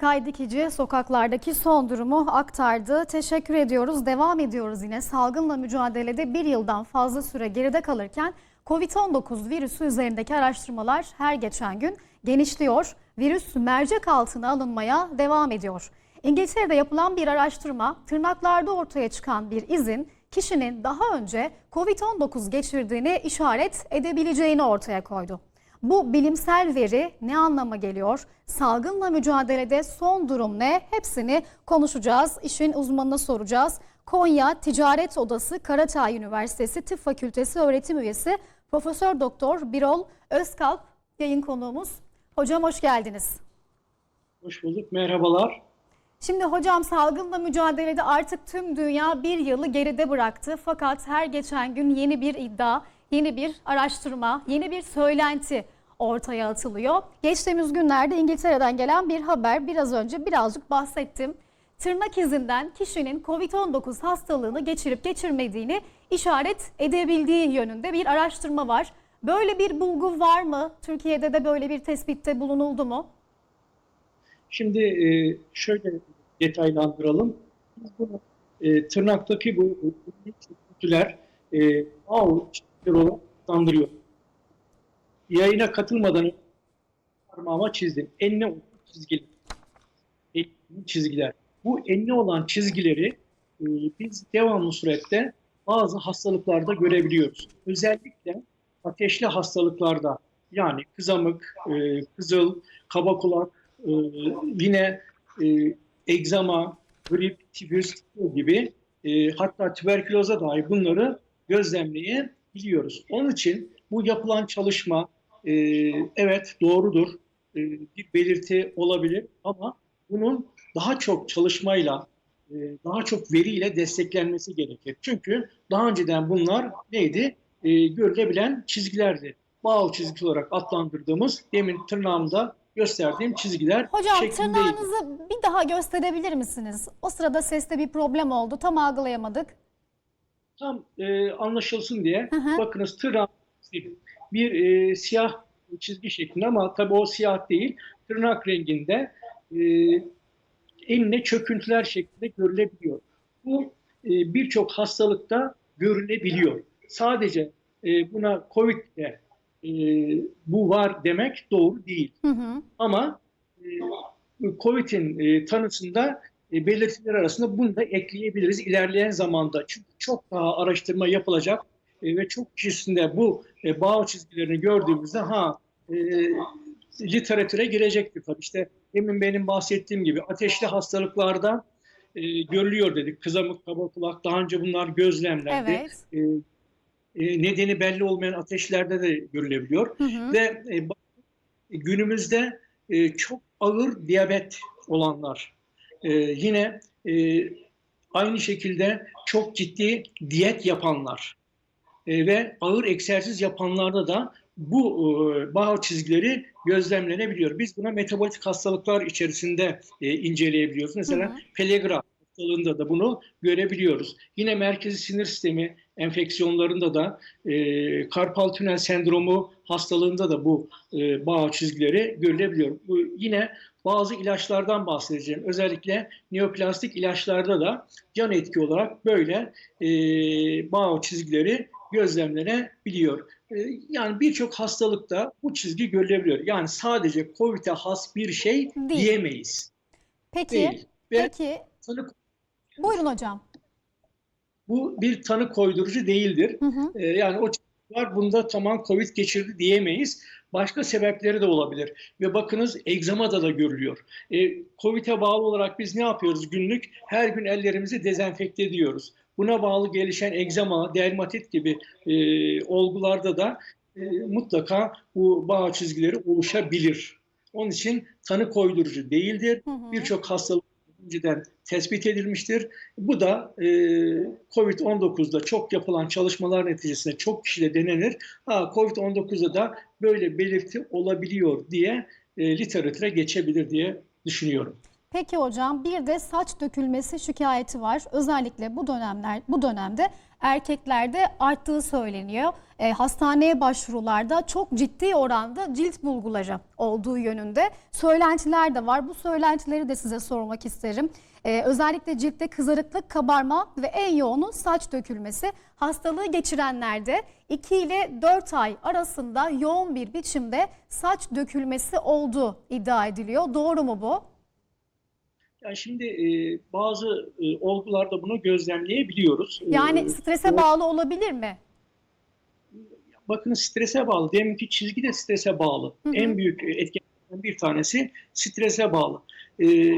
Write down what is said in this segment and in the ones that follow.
Kaydikici sokaklardaki son durumu aktardı. Teşekkür ediyoruz. Devam ediyoruz yine. Salgınla mücadelede bir yıldan fazla süre geride kalırken Covid-19 virüsü üzerindeki araştırmalar her geçen gün genişliyor. Virüs mercek altına alınmaya devam ediyor. İngiltere'de yapılan bir araştırma tırnaklarda ortaya çıkan bir izin kişinin daha önce Covid-19 geçirdiğini işaret edebileceğini ortaya koydu. Bu bilimsel veri ne anlama geliyor? Salgınla mücadelede son durum ne? Hepsini konuşacağız. İşin uzmanına soracağız. Konya Ticaret Odası Karatay Üniversitesi Tıp Fakültesi öğretim üyesi Profesör Doktor Birol Özkalp yayın konuğumuz. Hocam hoş geldiniz. Hoş bulduk, merhabalar. Şimdi hocam salgınla mücadelede artık tüm dünya bir yılı geride bıraktı. Fakat her geçen gün yeni bir iddia, yeni bir araştırma, yeni bir söylenti ortaya atılıyor. Geçtiğimiz günlerde İngiltere'den gelen bir haber biraz önce birazcık bahsettim. Tırnak izinden kişinin COVID-19 hastalığını geçirip geçirmediğini işaret edebildiği yönünde bir araştırma var. Böyle bir bulgu var mı? Türkiye'de de böyle bir tespitte bulunuldu mu? Şimdi e, şöyle detaylandıralım. Biz e, tırnaktaki bu çizgiler e, ağ çizgiler olarak adlandırıyor. Yayına katılmadan parmağıma çizdim. Enine olan çizgiler. Enine çizgiler. Bu enine olan çizgileri e, biz devamlı surette bazı hastalıklarda görebiliyoruz. Özellikle ateşli hastalıklarda yani kızamık, e, kızıl, kaba kulak, e, yine e, egzama, grip, tifüs gibi e, hatta tüberküloza dair bunları gözlemleyebiliyoruz. Onun için bu yapılan çalışma e, evet doğrudur, e, bir belirti olabilir ama bunun daha çok çalışmayla, e, daha çok veriyle desteklenmesi gerekir. Çünkü daha önceden bunlar neydi? E, görülebilen çizgilerdi. Bağ çizgisi olarak adlandırdığımız demin tırnağımda gösterdiğim çizgiler Hocam şeklindeydi. tırnağınızı bir daha gösterebilir misiniz? O sırada seste bir problem oldu. Tam algılayamadık. Tam e, anlaşılsın diye Hı hı. bakınız tırnak bir e, siyah çizgi şeklinde ama tabii o siyah değil. Tırnak renginde e, eline çöküntüler şeklinde görülebiliyor. Bu e, birçok hastalıkta görülebiliyor. Sadece e, buna COVID'de e, bu var demek doğru değil. Hı hı. Ama e, COVID'in e, tanısında e, belirtiler arasında bunu da ekleyebiliriz ilerleyen zamanda. Çünkü çok daha araştırma yapılacak e, ve çok kişisinde bu e, bağ çizgilerini gördüğümüzde ha e, literatüre girecektir tabii. İşte demin benim bahsettiğim gibi ateşli hastalıklarda e, görülüyor dedik. Kızamık, kaba kulak daha önce bunlar gözlemlendi. Evet. E, e, nedeni belli olmayan ateşlerde de görülebiliyor. Hı hı. Ve e, günümüzde e, çok ağır diyabet olanlar, e, yine e, aynı şekilde çok ciddi diyet yapanlar e, ve ağır egzersiz yapanlarda da bu e, bağ çizgileri gözlemlenebiliyor. Biz buna metabolik hastalıklar içerisinde e, inceleyebiliyoruz. Mesela Hı hı. Pellagra hastalığında da bunu görebiliyoruz. Yine merkezi sinir sistemi enfeksiyonlarında da e, karpal tünel sendromu hastalığında da bu e, bağ çizgileri görülebiliyor. Bu yine bazı ilaçlardan bahsedeceğim. Özellikle neoplastik ilaçlarda da yan etki olarak böyle e, bağ çizgileri gözlemlenebiliyor. E, yani birçok hastalıkta bu çizgi görülebiliyor. Yani sadece COVID'e has bir şey Değil. diyemeyiz. Peki, Değil. Ve peki. tanı- Buyurun hocam. bu bir tanı koydurucu değildir. Hı hı. Ee, yani o var bunda tamam Covid geçirdi diyemeyiz. Başka sebepleri de olabilir. Ve bakınız egzamada da görülüyor. Ee, Covid'e bağlı olarak biz ne yapıyoruz günlük? Her gün ellerimizi dezenfekte ediyoruz. Buna bağlı gelişen egzama, dermatit gibi e, olgularda da e, mutlaka bu bağ çizgileri oluşabilir. Onun için tanı koydurucu değildir. Birçok hastalık önceden tespit edilmiştir. Bu da e, COVID-19'da çok yapılan çalışmalar neticesinde çok kişide denenir. Ha, COVID-19'da da böyle belirti olabiliyor diye e, literatüre geçebilir diye düşünüyorum. Peki hocam bir de saç dökülmesi şikayeti var. Özellikle bu dönemler bu dönemde erkeklerde arttığı söyleniyor. E, hastaneye başvurularda çok ciddi oranda cilt bulguları olduğu yönünde söylentiler de var. Bu söylentileri de size sormak isterim. E, özellikle ciltte kızarıklık, kabarma ve en yoğunu saç dökülmesi. Hastalığı geçirenlerde 2 ile 4 ay arasında yoğun bir biçimde saç dökülmesi olduğu iddia ediliyor. Doğru mu bu? Yani şimdi e, bazı e, olgularda bunu gözlemleyebiliyoruz. Yani E, strese o- bağlı olabilir mi? Bakın strese bağlı. Deminki çizgi de strese bağlı. Hı hı. En büyük etkenlerden bir tanesi strese bağlı. Ee,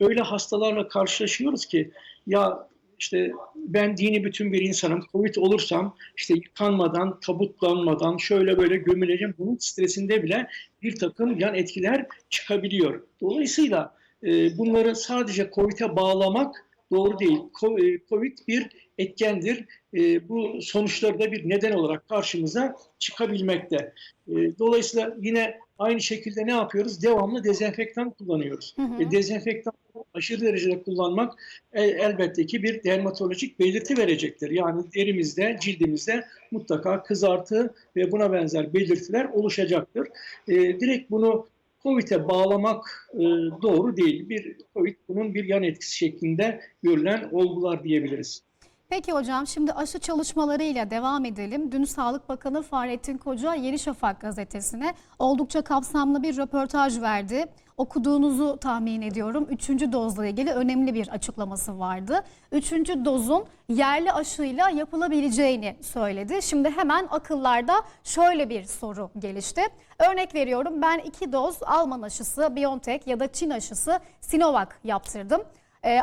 öyle hastalarla karşılaşıyoruz ki ya işte ben dini bütün bir insanım. Covid olursam işte yıkanmadan, tabutlanmadan şöyle böyle gömüleceğim. Bunun stresinde bile bir takım yan etkiler çıkabiliyor. Dolayısıyla e, bunları sadece Covid'e bağlamak doğru değil. E, Covid bir etkendir. E, bu sonuçları da bir neden olarak karşımıza çıkabilmekte. E, dolayısıyla yine aynı şekilde ne yapıyoruz? Devamlı dezenfektan kullanıyoruz. Hı hı. E, dezenfektan aşırı derecede kullanmak e, elbette ki bir dermatolojik belirti verecektir. Yani derimizde, cildimizde mutlaka kızartı ve buna benzer belirtiler oluşacaktır. E, direkt bunu COVID'e bağlamak e, doğru değil. Bir COVID bunun bir yan etkisi şeklinde görülen olgular diyebiliriz. Peki hocam şimdi aşı çalışmalarıyla devam edelim. Dün Sağlık Bakanı Fahrettin Koca Yeni Şafak gazetesine oldukça kapsamlı bir röportaj verdi. Okuduğunuzu tahmin ediyorum. Üçüncü dozla ilgili önemli bir açıklaması vardı. Üçüncü dozun yerli aşıyla yapılabileceğini söyledi. Şimdi hemen akıllarda şöyle bir soru gelişti. Örnek veriyorum ben iki doz Alman aşısı, BioNTech ya da Çin aşısı Sinovac yaptırdım.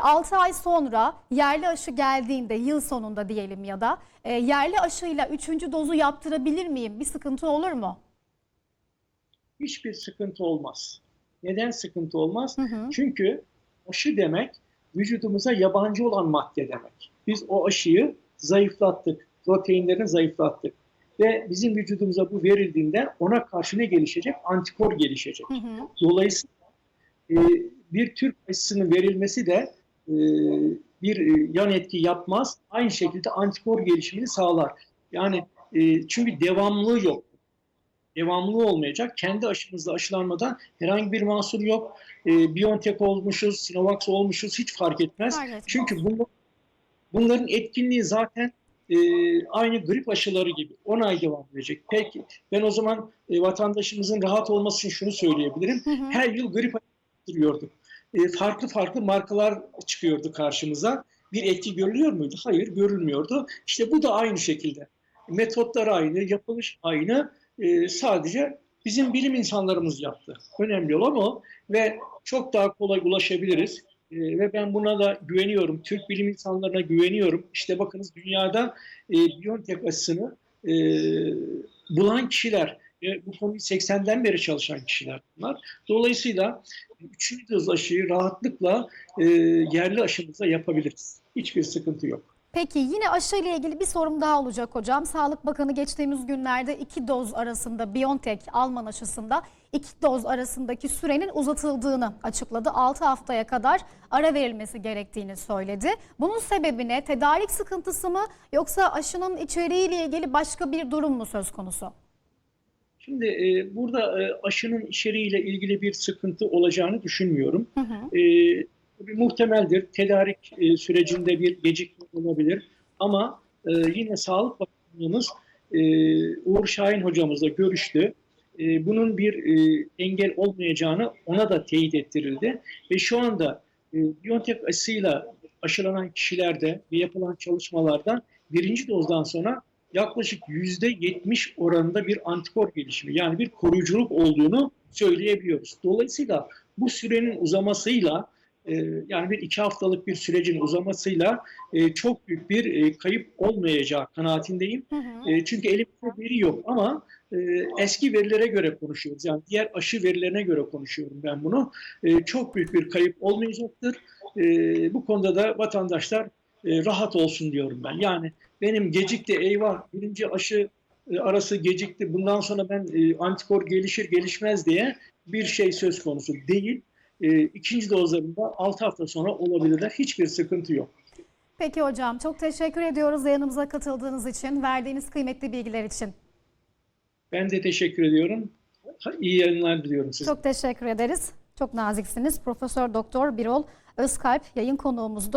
6 ay sonra yerli aşı geldiğinde yıl sonunda diyelim ya da e, yerli aşıyla 3. dozu yaptırabilir miyim? Bir sıkıntı olur mu? Hiçbir sıkıntı olmaz. Neden sıkıntı olmaz? Hı hı. Çünkü aşı demek vücudumuza yabancı olan madde demek. Biz o aşıyı zayıflattık, proteinlerini zayıflattık. Ve bizim vücudumuza bu verildiğinde ona karşı ne gelişecek? Antikor gelişecek. Hı hı. Dolayısıyla e, bir Türk aşısının verilmesi de e, bir e, yan etki yapmaz. Aynı şekilde antikor gelişimini sağlar. Yani e, çünkü devamlılığı yok. Devamlılığı olmayacak. Kendi aşımızla aşılanmadan herhangi bir mahsur yok. E, BioNTech olmuşuz, Sinovac olmuşuz hiç fark etmez. Fark etmez. Çünkü bunlar, bunların etkinliği zaten e, aynı grip aşıları gibi 10 ay devam edecek. Peki ben o zaman e, vatandaşımızın rahat olması için şunu söyleyebilirim. Hı hı. Her yıl grip aşısı. E, farklı farklı markalar çıkıyordu karşımıza. Bir etki görülüyor muydu? Hayır görülmüyordu. İşte bu da aynı şekilde. Metotlar aynı, yapılış aynı. E, sadece bizim bilim insanlarımız yaptı. Önemli olan o ve çok daha kolay ulaşabiliriz. E, ve ben buna da güveniyorum. Türk bilim insanlarına güveniyorum. İşte bakınız dünyada e, BioNTech aşısını e, bulan kişiler, e, bu konuyu 80'den beri çalışan kişiler bunlar. Dolayısıyla üçüncü doz aşıyı rahatlıkla e, yerli aşımıza yapabiliriz. Hiçbir sıkıntı yok. Peki yine aşı ile ilgili bir sorum daha olacak hocam. Sağlık Bakanı geçtiğimiz günlerde iki doz arasında BioNTech Alman aşısında iki doz arasındaki sürenin uzatıldığını açıkladı. 6 haftaya kadar ara verilmesi gerektiğini söyledi. Bunun sebebi ne? Tedarik sıkıntısı mı yoksa aşının içeriğiyle ilgili başka bir durum mu söz konusu? Şimdi e, burada e, aşının içeriğiyle ilgili bir sıkıntı olacağını düşünmüyorum. Hı hı. E, tabii muhtemeldir. Tedarik e, sürecinde bir gecikme olabilir. Ama e, yine Sağlık Bakanlığımız e, Uğur Şahin hocamızla görüştü. E, bunun bir e, engel olmayacağını ona da teyit ettirildi. Ve şu anda e, BioNTech aşısıyla aşılanan kişilerde ve yapılan çalışmalarda birinci dozdan sonra yaklaşık %70 oranında bir antikor gelişimi yani bir koruyuculuk olduğunu söyleyebiliyoruz. Dolayısıyla bu sürenin uzamasıyla yani bir iki haftalık bir sürecin uzamasıyla e, çok büyük bir e, kayıp olmayacağı kanaatindeyim. Hı hı. E, çünkü elimizde veri yok ama e, eski verilere göre konuşuyoruz. Yani diğer aşı verilerine göre konuşuyorum ben bunu. E, çok büyük bir kayıp olmayacaktır. E, bu konuda da vatandaşlar e, rahat olsun diyorum ben. Yani benim gecikti eyvah birinci aşı e, arası gecikti bundan sonra ben e, antikor gelişir gelişmez diye bir şey söz konusu değil. E, ikinci dozlarında 6 hafta sonra olabilirler. Hiçbir sıkıntı yok. Peki hocam çok teşekkür ediyoruz yayınımıza katıldığınız için, verdiğiniz kıymetli bilgiler için. Ben de teşekkür ediyorum. İyi yayınlar diliyorum size. Çok teşekkür ederiz. Çok naziksiniz. Profesör Doktor Birol Özkalp yayın konuğumuzdu.